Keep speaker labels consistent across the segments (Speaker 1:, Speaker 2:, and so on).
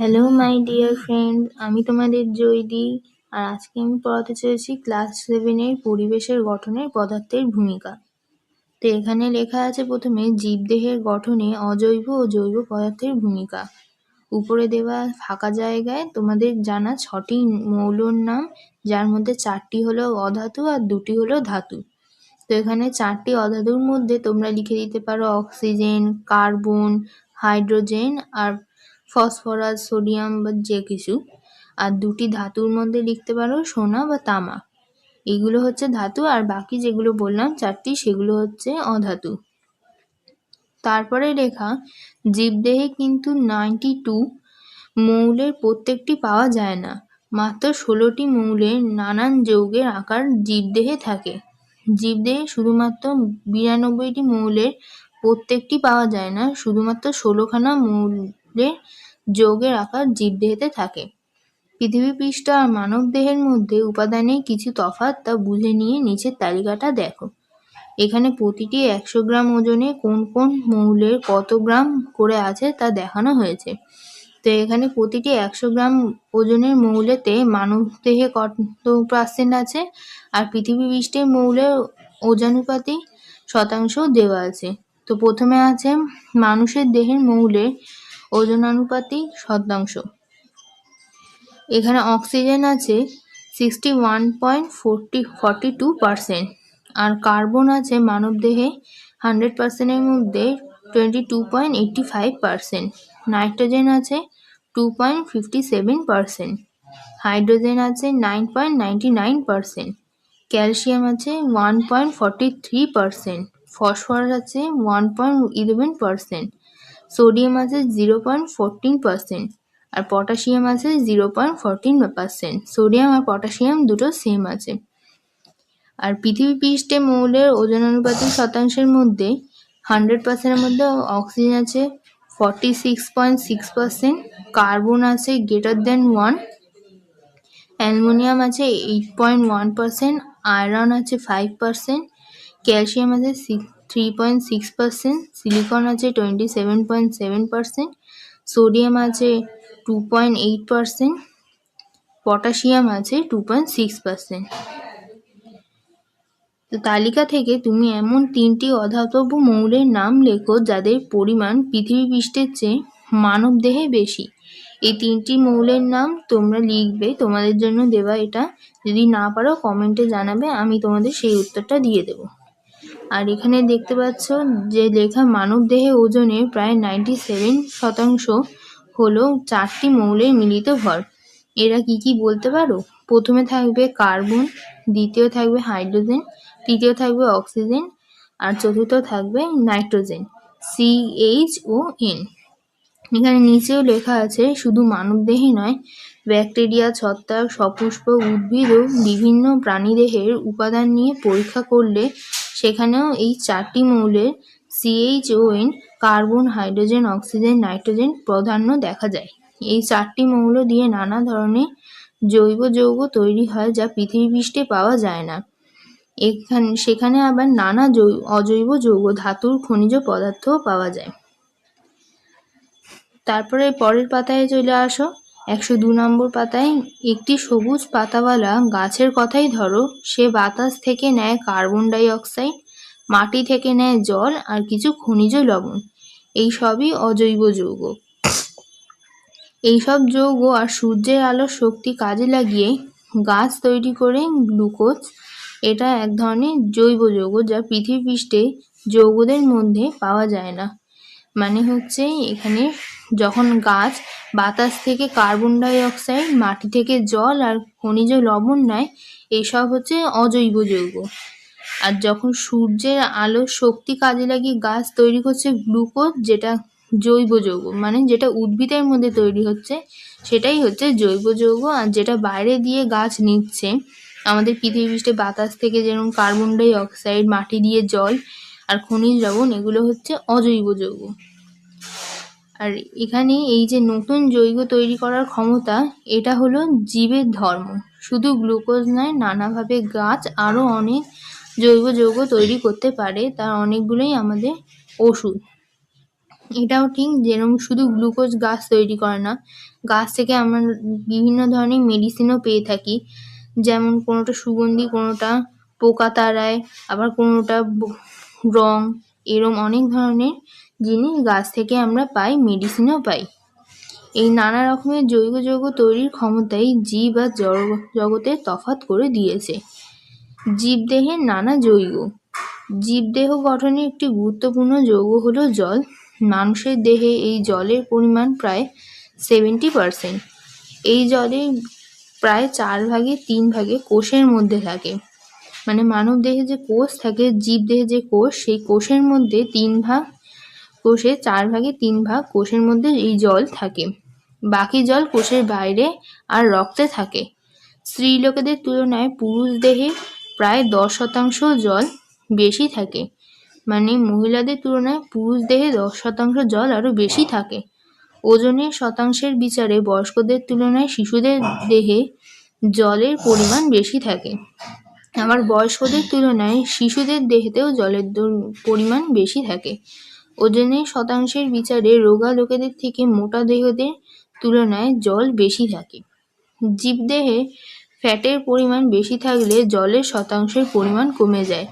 Speaker 1: Hello my dear friend আমি তোমাদের জয়দি। আর আজকে আমি পড়াতে চলেছি ক্লাস সেভেনের পরিবেশের গঠনের পদার্থের ভূমিকা। তো এখানে লেখা আছে প্রথমে জীবদেহের গঠনে অজৈব ও জৈব পদার্থের ভূমিকা। উপরে দেওয়া ফাঁকা জায়গায় তোমাদের জানা ছটি মৌলর নাম, যার মধ্যে চারটি হলো অধাতু আর দুটি হলো ধাতু। তো এখানে চারটি অধাতুর মধ্যে তোমরা লিখে দিতে পারো অক্সিজেন কার্বন হাইড্রোজেন আর ফসফরাস, সোডিয়াম বা যে কিছু। আর দুটি ধাতুর মধ্যে লিখতে পারো সোনা বা তামা। এগুলো হচ্ছে ধাতু আর বাকি যেগুলো বললাম, চারটি, সেগুলো হচ্ছে অধাতু। তারপরে লেখা, জীবদেহে কিন্তু নাইনটি টু মৌলের প্রত্যেকটি পাওয়া যায় না। মাত্র ষোলোটি মৌলের নানান যৌগের আকার জীবদেহে থাকে। জীবদেহে শুধুমাত্র বিরানব্বইটি মৌলের প্রত্যেকটি পাওয়া যায় না, শুধুমাত্র ষোলোখানা মৌলের যৌগের আকার জীবদেহেতে থাকে। পৃথিবী পৃষ্ঠ আর মানব দেহের মধ্যে উপাদানের কিছু তফাৎ তা বুঝে নিয়ে নিচের তালিকাটা দেখো। এখানে প্রতিটি একশো গ্রাম ওজনে কোন কোন মৌলের কত গ্রাম করে আছে তা দেখানো হয়েছে। তো এখানে প্রতিটি একশো গ্রাম ওজনের মৌলেতে মানব দেহে কত পার্সেন্ট আছে আর পৃথিবী পৃষ্ঠের মৌলের ওজানুপাতিক শতাংশ দেওয়া আছে। তো প্রথমে আছে মানুষের দেহের মৌলের ওজনানুপাতিক শতাংশ। এখানে অক্সিজেন আছে sixty one point forty forty two percent আর কার্বন আছে মানবদেহে হান্ড্রেড পার্সেন্টের মধ্যে twenty two point eighty five percent nitrogen আছে two point fifty seven percent hydrogen আছে nine point ninety nine percent calcium আছে one point forty three percent phosphorus আছে one point eleven percent sodium আছে zero point fourteen percent আর potassium আছে zero point fourteen percent sodium আর potassium দুটো same আছে। আর পৃথিবী পৃষ্ঠে মৌলের ওজনানুপাতিক শতাংশের মধ্যে হান্ড্রেড পার্সেন্টের মধ্যে অক্সিজেন আছে forty six point six percent carbon আছে গ্রেটার দেন ওয়ান অ্যালুমিনিয়াম আছে eight point one percent iron আছে ফাইভ পার্সেন্ট ক্যালসিয়াম আছে six three point six percent silicon আছে twenty seven point seven percent sodium আছে two point eight percent potassium আছে two point six percent তো তালিকা থেকে তুমি এমন তিনটি অধাতব মৌলের নাম লেখো যাদের পরিমাণ পৃথিবী পৃষ্ঠের চেয়ে মানব দেহে বেশি। এই তিনটি মৌলের নাম তোমরা লিখবে, তোমাদের জন্য দেওয়া এটা। যদি না পারো কমেন্টে জানাবে, আমি তোমাদের সেই উত্তরটা দিয়ে দেব। আর এখানে দেখতে পাচ্ছ যে লেখা মানব দেহে ওজনের প্রায় নাইনটি সেভেন শতাংশ হলো চারটি মৌলের মিলিত ভর। এরা কি কি বলতে পারো? প্রথমে থাকবে কার্বন, দ্বিতীয় থাকবে হাইড্রোজেন, তৃতীয় থাকবে অক্সিজেন, আর চতুর্থ থাকবে nitrogen C H O N এখানে নিচেও লেখা আছে, শুধু মানবদেহে নয়, ব্যাকটেরিয়া, ছত্রাক, সপুষ্প, উদ্ভিদ ও বিভিন্ন প্রাণীদেহের উপাদান নিয়ে পরীক্ষা করলে সেখানেও এই চারটি মৌলের CHON carbon, hydrogen, oxygen, nitrogen প্রাধান্য দেখা যায়। এই চারটি মৌল দিয়ে নানা ধরনের জৈব যৌগ তৈরি হয় যা পৃথিবী পৃষ্ঠে পাওয়া যায় না। এখানে, সেখানে আবার নানা অজৈব যৌগ, ধাতুর খনিজ পদার্থও পাওয়া যায়। তারপরে পরের পাতায় চলে আসো। একশো দু নম্বর পাতায়, একটি সবুজ পাতাওয়ালা গাছের কথাই ধরো। সে বাতাস থেকে নেয় কার্বন ডাই অক্সাইড মাটি থেকে নেয় জল আর কিছু খনিজ লবণ। এই সবই অজৈব যৌগ। এইসব যৌগ আর সূর্যের আলোর শক্তি কাজে লাগিয়ে গাছ তৈরি করে গ্লুকোজ, এটা এক ধরনের জৈব যৌগ যা পৃথিবী পৃষ্ঠে যৌগদের মধ্যে পাওয়া যায় না। মানে হচ্ছে এখানে যখন গাছ বাতাস থেকে কার্বন ডাই অক্সাইড মাটি থেকে জল আর খনিজ লবণ নেয় এইসব হচ্ছে অজৈব যৌগ। আর যখন সূর্যের আলোর শক্তি কাজে লাগিয়ে গাছ তৈরি করছে গ্লুকোজ, যেটা জৈব যৌগ মানে যেটা উদ্ভিদের মধ্যে তৈরি হচ্ছে, সেটাই হচ্ছে জৈব যৌগ। আর যেটা বাইরে দিয়ে গাছ নিচ্ছে, আমাদের পৃথিবী পৃষ্ঠে বাতাস থেকে যেরকম কার্বন ডাই অক্সাইড মাটি দিয়ে জল আর খনিজ লবণ, এগুলো হচ্ছে অজৈব যৌগ। আর এখানে এই যে নতুন যৌগ তৈরি করার ক্ষমতা, এটা হলো জীবের ধর্ম। শুধু গ্লুকোজ নয়, নানাভাবে গাছ আরও অনেক জৈব যৌগ তৈরি করতে পারে, তার অনেকগুলোই আমাদের ওষুধ। এটাও ঠিক যেরকম শুধু গ্লুকোজ গাছ তৈরি করে না, গাছ থেকে আমরা বিভিন্ন ধরনের মেডিসিনও পেয়ে থাকি। যেমন কোনোটা সুগন্ধি, কোনোটা পোকা তাড়ায়, আবার কোনোটা রং, এরম অনেক ধরনের জিনিস গাছ থেকে আমরা পাই মেডিসিনও পাই। এই নানা রকমের জৈব যৌগ তৈরির ক্ষমতাই জীব আর জগতে তফাৎ করে দিয়েছে। জীবদেহের নানা যৌগ জীবদেহ গঠনে একটি গুরুত্বপূর্ণ যৌগ হলো জল। মানুষের দেহে এই জলের পরিমাণ প্রায় সেভেন্টি পারসেন্ট এই জলের প্রায় চার ভাগে তিন ভাগে কোষের মধ্যে থাকে। মানে মানব দেহে যে কোষ থাকে, জীব দেহে যে কোষ, সেই কোষের মধ্যে তিন ভাগ কোষে চার ভাগে তিন ভাগ কোষের মধ্যে এই জল থাকে। বাকি জল কোষের বাইরে আর রক্তে থাকে। স্ত্রী লোকেদের তুলনায় পুরুষ দেহে প্রায় দশ শতাংশ জল বেশি থাকে। মানে মহিলাদের তুলনায় পুরুষ দেহে দশ শতাংশ জল আরও বেশি থাকে। ওজনের শতাংশের বিচারে বয়স্কদের তুলনায় শিশুদের দেহে জলের পরিমাণ বেশি থাকে। আবার বয়স্কদের তুলনায় শিশুদের দেহেতেও জলের পরিমাণ বেশি থাকে। ওজনের শতাংশের বিচারে রোগা লোকেদের থেকে মোটা দেহদের তুলনায় জল বেশি থাকে। জীবদেহে ফ্যাটের পরিমাণ বেশি থাকলে জলের শতাংশের পরিমাণ কমে যায়।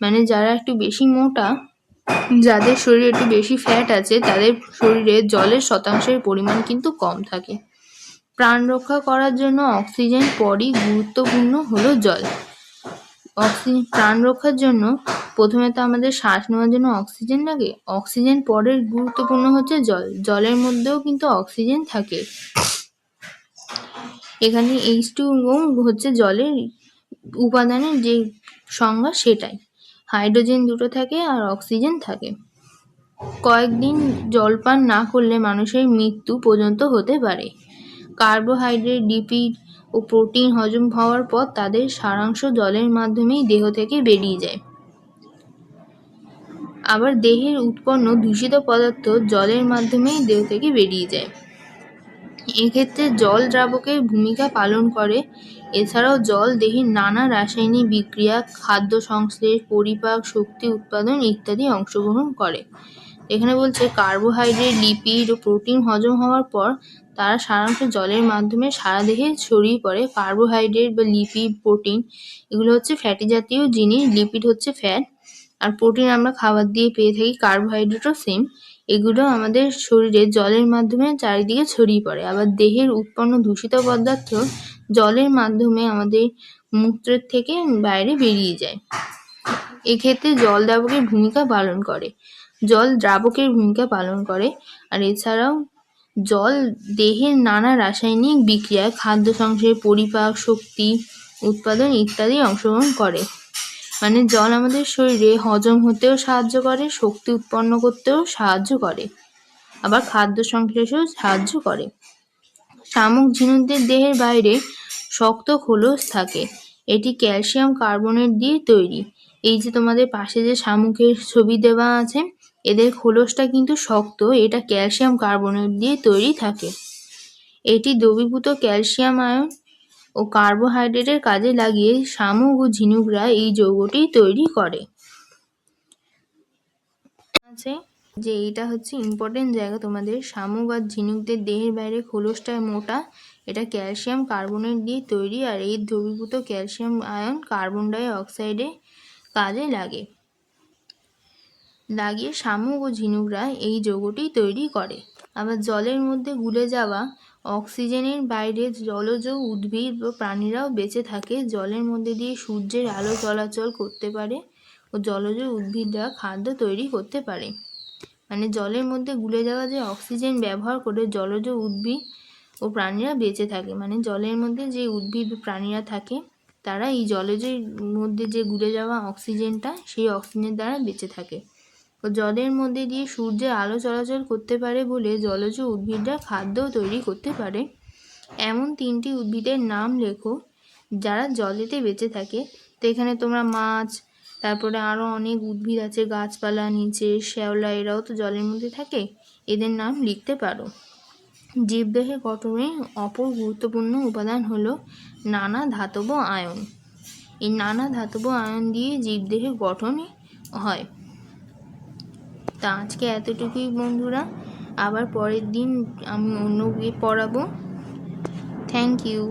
Speaker 1: মানে যারা একটু বেশি মোটা, যাদের শরীরে একটু বেশি ফ্যাট আছে, তাদের শরীরে জলের শতাংশের পরিমাণ কিন্তু কম থাকে। প্রাণ রক্ষা করার জন্য অক্সিজেন পরই গুরুত্বপূর্ণ হলো জল। অক্সিজেন প্রাণ রক্ষার জন্য প্রথমে তো আমাদের শ্বাস নেওয়ার জন্য অক্সিজেন লাগে। অক্সিজেন পরের গুরুত্বপূর্ণ হচ্ছে জল। জলের মধ্যেও কিন্তু অক্সিজেন থাকে। এখানে এইচ টু হচ্ছে জলের উপাদানের যে সংজ্ঞা সেটাই। হাইড্রোজেন দুটো থাকে আর অক্সিজেন থাকে। কয়েকদিন জলপান না করলে মানুষের মৃত্যু পর্যন্ত হতে পারে। কার্বোহাইড্রেট লিপিড ও প্রোটিন হজম হওয়ার পর তাদের সারাংশ জলের মাধ্যমেই দেহ থেকে বেরিয়ে যায়। আবার দেহের উৎপন্ন দূষিত পদার্থ জলের মাধ্যমেই দেহ থেকে বেরিয়ে যায়। এক্ষেত্রে জল দ্রাবকের ভূমিকা পালন করে। এছাড়াও জল দেহের নানা রাসায়নিক বিক্রিয়া, খাদ্য সংশ্লেষ, পরিপাক, শক্তি উৎপাদন ইত্যাদি অংশগ্রহণ করে। এখানে বলছে কার্বোহাইড্রেট, লিপিড ও প্রোটিন হজম হওয়ার পর তারা সাধারণত জলের মাধ্যমে সারা দেহে ছড়িয়ে পড়ে। কার্বোহাইড্রেট বা লিপিড প্রোটিন এগুলো হচ্ছে ফ্যাটি জাতীয় জিনিস লিপিড হচ্ছে ফ্যাট আর প্রোটিন আমরা খাবার দিয়ে পেয়ে থাকি কার্বোহাইড্রেটও সেম এগুলো আমাদের শরীরে জলের মাধ্যমে চারিদিকে ছড়িয়ে পড়ে। আবার দেহের উৎপন্ন দূষিত পদার্থ জলের মাধ্যমে আমাদের মূত্রের থেকে বাইরে বেরিয়ে যায়। এক্ষেত্রে জল দ্রাবকের ভূমিকা পালন করে। জল দ্রাবকের ভূমিকা পালন করে। আর এছাড়াও জল দেহের নানা রাসায়নিক বিক্রিয়ায় খাদ্য সংশ্লেষ পরিপাক, শক্তি, উৎপাদন ইত্যাদি অংশগ্রহণ করে। মানে জল আমাদের শরীরে হজম হতেও সাহায্য করে, শক্তি উৎপন্ন করতেও সাহায্য করে। আবার খাদ্য সংশ্লেষেও সাহায্য করে। শামুক ঝিনুকদের দেহের বাইরে শক্ত খোলস থাকে। এটি ক্যালসিয়াম কার্বনেট দিয়ে তৈরি। এই যে তোমাদের পাশে যে শামুকের ছবি দেওয়া আছে এদের খোলসটা কিন্তু শক্ত, এটা ক্যালসিয়াম কার্বনেট দিয়ে তৈরি থাকে। এটি দ্রবীভূত ক্যালসিয়াম আয়ন ও কার্বোহাইড্রেটের কাজে লাগিয়ে শামুক ও ঝিনুকরা এই যৌগটি তৈরি করে। আছে যে এটা হচ্ছে ইম্পর্টেন্ট জায়গা তোমাদের, শামুক আর ঝিনুকদের দেহের বাইরে খোলসটা মোটা, এটা ক্যালসিয়াম কার্বনেট দিয়ে তৈরি আর এই দ্রবীভূত ক্যালসিয়াম আয়ন কার্বন ডাই অক্সাইডে কাজে লাগে। লাগিয়ে শামুক ও ঝিনুকরা এই যৌগটি তৈরি করে। আবার জলের মধ্যে গুলে যাওয়া অক্সিজেনের বাইরে জলজ উদ্ভিদ ও প্রাণীরাও বেঁচে থাকে। জলের মধ্যে দিয়ে সূর্যের আলো চলাচল করতে পারে ও জলজ উদ্ভিদরা খাদ্য তৈরি করতে পারে। মানে জলের মধ্যে গুলে যাওয়া যে অক্সিজেন ব্যবহার করে জলজ উদ্ভিদ ও প্রাণীরা বেঁচে থাকে। মানে জলের মধ্যে যে উদ্ভিদ প্রাণীরা থাকে, তারা এই জলজের মধ্যে যে গুলে যাওয়া অক্সিজেনটা, সেই অক্সিজেনের দ্বারা বেঁচে থাকে। ও জলের মধ্যে দিয়ে সূর্যের আলো চলাচল করতে পারে বলে জলজ উদ্ভিদরা খাদ্য তৈরি করতে পারে। এমন তিনটি উদ্ভিদের নাম লেখো যারা জলেতে বেঁচে থাকে। তো এখানে তোমরা মাছ, তারপরে আরও অনেক উদ্ভিদ আছে, গাছপালা, নিচে, শ্যাওলা, এরাও তো জলের মধ্যে থাকে। এদের নাম লিখতে পারো। জীবদেহে গঠনে অপর গুরুত্বপূর্ণ উপাদান হলো নানা ধাতব আয়ন। এই নানা ধাতব আয়ন দিয়ে জীবদেহের গঠন হয়। তা আজকে এতটুকুই বন্ধুরা। আবার পরের দিন আমি অন্য পড়াবো। Thank you